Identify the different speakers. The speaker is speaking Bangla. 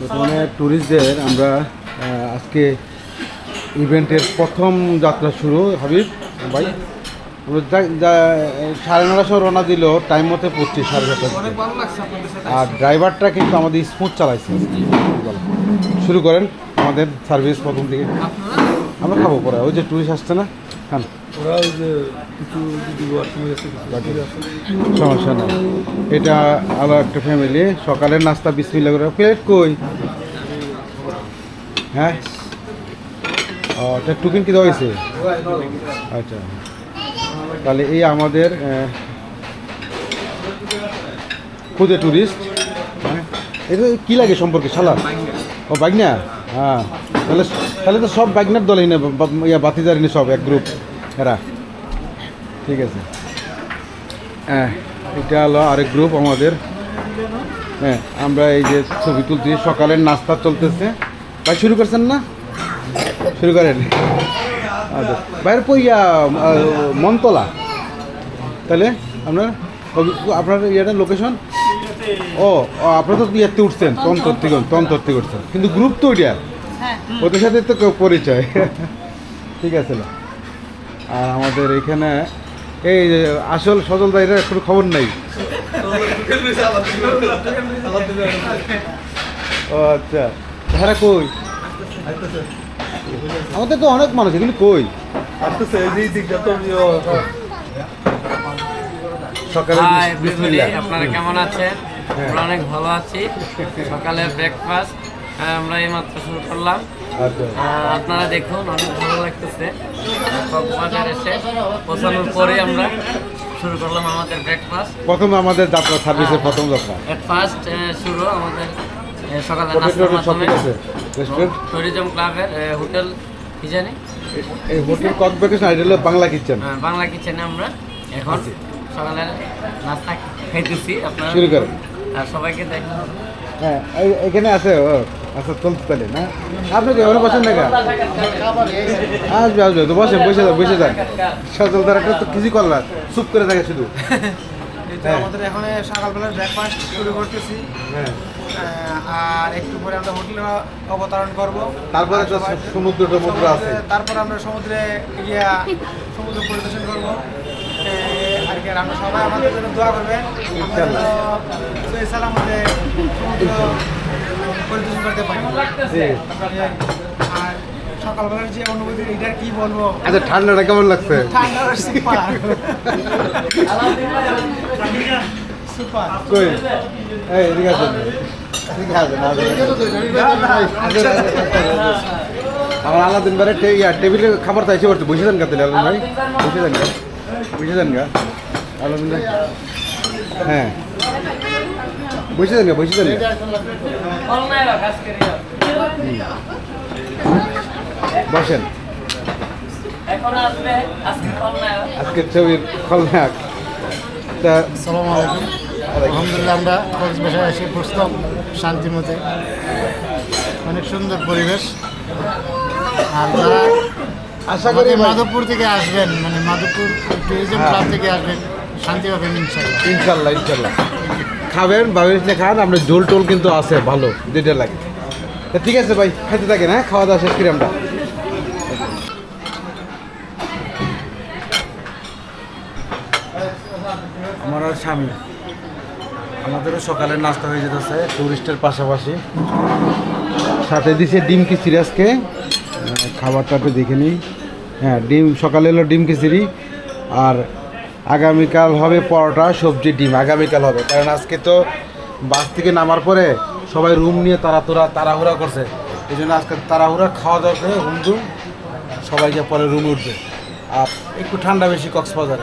Speaker 1: বর্তমানে ট্যুরিস্টদের আমরা আজকে ইভেন্টের প্রথম যাত্রা শুরু হাবিব ভাই। সাড়ে সময় রওনা দিল টাইম মতে পড়ছি সাড়ে
Speaker 2: সাথে।
Speaker 1: আর ড্রাইভারটা কিন্তু আমাদের স্মুথ চালাইছে। শুরু করেন আমাদের সার্ভিস প্রথম দিকে। আমরা খাব পরে ওই যে ট্যুরিস্ট আসছে না? সমস্যা নেই। এটা আলো একটা ফ্যামিলি সকালের নাস্তা বিসমিল্লা করে। প্লেট কই? হ্যাঁ? ও এটা টুকিন কি দেওয়া হয়েছে? আচ্ছা। তাহলে এই আমাদের খুদে ট্যুরিস্ট হ্যাঁ? এটা কী লাগে সম্পর্কে সালাদ ও বাগনা? হ্যাঁ। তাহলে তাহলে তো সব বাগনার দলই না ইয়া বাতিদারিনি সব এক গ্রুপ এরা। ঠিক আছে। হ্যাঁ এটা হলো আরেক গ্রুপ আমাদের। হ্যাঁ আমরা এই যে ছবি তুলছি সকালের নাস্তা চলতেছে। ভাই শুরু করছেন না? শুরু করেন। আচ্ছা বাইরে পইয়া মনতলা? তাহলে আপনার আপনার ইয়েটা লোকেশন ও ও, আপনারা তো ইয়েতে উঠছেন তন্তর থেকে তন্তর থেকে উঠছেন কিন্তু গ্রুপ তো ওইটা। ওদের সাথে তো কেউ পরিচয়। ঠিক আছে না? আর আমাদের এখানে এই আসল সজল দাইরা কোনো খবর নাই। ও আচ্ছা। হ্যাঁ কই? আমাদের তো অনেক মানুষ এগুলি কই?
Speaker 2: আসতেছে এই দিকটা তো
Speaker 1: সকালে
Speaker 3: আপনারা কেমন আছেন?
Speaker 1: হ্যাঁ।
Speaker 3: আমরা অনেক ভালো আছি। সকালে ব্রেকফাস্ট আমরা এই মাত্র শুরু করলাম।
Speaker 1: আচ্ছা।
Speaker 3: আপনারা দেখুন অনেক ভালো লাগতেছে। কক্সবাজার এসে পৌঁছানোর পরে আমরা শুরু করলাম আমাদের ব্রেকফাস্ট
Speaker 1: প্রথম আমাদের যাত্রা সার্ভিসের প্রথম যাত্রা।
Speaker 3: এট ফার্স্ট শুরু আমাদের সকালে নাস্তার মাধ্যমে। ট্যুরিজম ক্লাবের হোটেল কি জানি?
Speaker 1: এই হোটেল ককবেকেশন আইডল বাংলা কিচেন
Speaker 3: আহ, বাংলা কিচেনে আমরা এখন সকালে নাস্তা খাইতেছি। আপনারা
Speaker 1: শুরু করেন।
Speaker 3: আর সবাইকে দেখুন।
Speaker 1: হ্যাঁ এখানে আছে ও আচ্ছা চলতে তাহলে না? আপনি কি ওখানে বসেন না আসবে আসবে তো বসে বসে যান বসে যান। সজল তার তো কিছু করলাম চুপ করে থাকে শুধু। হ্যাঁ।
Speaker 2: আমাদের এখানে সকালবেলার ব্রেকফাস্ট শুরু করতেছি।
Speaker 1: হ্যাঁ।
Speaker 2: আর একটু পরে আমরা হোটেলে অবতরণ করব।
Speaker 1: তারপরে তো সমুদ্র আছে।
Speaker 2: তারপর আমরা সমুদ্রে গিয়া সমুদ্র পরিদর্শন করব। কি আর আমরা সবাই আমাদের জন্য দোয়া করবেন।
Speaker 1: ইনশাআল্লাহ।
Speaker 2: আমাদের পরিদর্শন করতে পারি আর সকালবেলার যে অনুভূতি এটা কি বলব?
Speaker 1: আচ্ছা ঠান্ডাটা কেমন লাগছে?
Speaker 2: ঠান্ডা সুপার। সুপার।
Speaker 1: কই? এই এদিকে আসেন। এদিকে আসেন, আসেন। আমার আলাদিন বারে টেবিলে খাবার চাইছে বসে যান গাতে আলাদিন ভাই। বসে যান গা। বসে যান গা। হ্যাঁ। বসে গা বসে যান বসেন।
Speaker 3: আজকে
Speaker 1: আজকের ছবির খলনায়ক। তা
Speaker 4: আসসালামু আলাইকুম। আলহামদুলিল্লাহ আমরা কক্সবাজার এসে পৌঁছলাম শান্তিমতে অনেক সুন্দর পরিবেশ। আর যারা
Speaker 1: আশা করি
Speaker 4: মাধবপুর থেকে আসবেন মানে মাধবপুর ট্যুরিজম
Speaker 1: হ্যাঁ।
Speaker 4: ক্লাব থেকে আসবেন শান্তি পাবেন ইনশাল্লাহ
Speaker 1: ইনশাল্লাহ ইনশাল্লাহ খাবেন ভাবেন যে খান আপনার ঝোল টোল কিন্তু আছে ভালো যেটা লাগে। তা ঠিক আছে ভাই খাইতে থাকেন হ্যাঁ? খাওয়া দাওয়া শেষ করি আমরা। আমার আর স্বামী। আমাদেরও সকালের নাস্তা হয়ে যেতেছে টুরিস্টের পাশাপাশি। সাথে দিছে ডিম খিচুড়ি আজকে। খাবারটা একটু দেখে নিই। হ্যাঁ ডিম সকালে এলো ডিম খিচুড়ি আর আগামীকাল হবে পরোটা, সবজি, ডিম। আগামীকাল হবে। কারণ আজকে তো বাস থেকে নামার পরে সবাই রুম নিয়ে তারা তোরা তাড়াহুড়া করছে। এই জন্য আজকে তাড়াহুড়া, খাওয়া দাওয়া করে হুমদুম সবাইকে পরে রুম উঠবে। আর একটু ঠান্ডা বেশি কক্সবাজারে।